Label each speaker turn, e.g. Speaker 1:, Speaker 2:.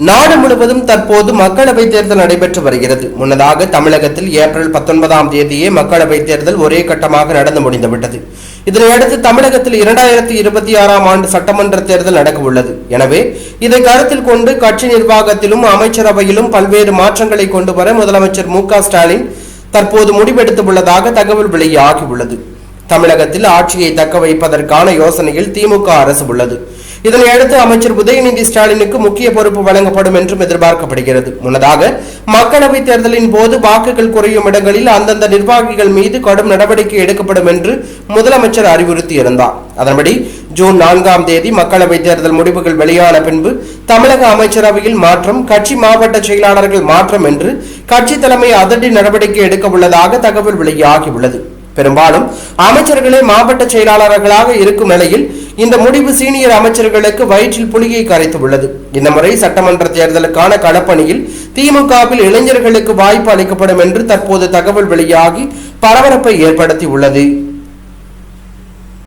Speaker 1: நாடு முழுவதும் தற்போது மக்களவைத் தேர்தல் நடைபெற்று வருகிறது. முன்னதாக தமிழகத்தில் ஏப்ரல் பத்தொன்பதாம் தேதியே மக்களவைத் தேர்தல் ஒரே கட்டமாக நடந்து முடிந்துவிட்டது இதனையடுத்து தமிழகத்தில் இரண்டாயிரத்தி இருபத்தி ஆறாம் ஆண்டு சட்டமன்ற தேர்தல் நடக்க உள்ளது. எனவே இதை கருத்தில் கொண்டு கட்சி நிர்வாகத்திலும் அமைச்சரவையிலும் பல்வேறு மாற்றங்களை கொண்டு வர முதலமைச்சர் மு க ஸ்டாலின் தற்போது முடிவெடுத்துள்ளதாக தகவல் வெளியாகியுள்ளது தமிழகத்தில் ஆட்சியை தக்க வைப்பதற்கான யோசனையில் திமுக அரசு உள்ளது. இதனையடுத்து அமைச்சர் உதயநிதி ஸ்டாலினுக்கு முக்கிய பொறுப்பு வழங்கப்படும் என்றும் எதிர்பார்க்கப்படுகிறது. முன்னதாக மக்களவைத் தேர்தலின் போது வாக்குகள் குறையும் இடங்களில் அந்தந்த நிர்வாகிகள் மீது கடும் நடவடிக்கை எடுக்கப்படும் என்று முதலமைச்சர் அறிவுறுத்தியிருந்தார். அதன்படி ஜூன் நான்காம் தேதி மக்களவைத் தேர்தல் முடிவுகள் வெளியான பின்பு தமிழக அமைச்சரவையில் மாற்றம் கட்சி மாவட்ட செயலாளர்கள் மாற்றம் என்று கட்சி தலைமை அதிரடி நடவடிக்கை எடுக்க உள்ளதாக தகவல் வெளியாகியுள்ளது. பெரும்பாலும் அமைச்சர்களே மாவட்ட செயலாளர்களாக இருக்கும் நிலையில் இந்த முடிவு சீனியர் அமைச்சர்களுக்கு வயிற்றில் புலியை கரைத்துள்ளது இந்த முறை சட்டமன்ற தேர்தலுக்கான களப்பணியில் திமுகவில் இளைஞர்களுக்கு வாய்ப்பு அளிக்கப்படும் என்று தற்போது தகவல் வெளியாகி பரபரப்பை ஏற்படுத்தி உள்ளது.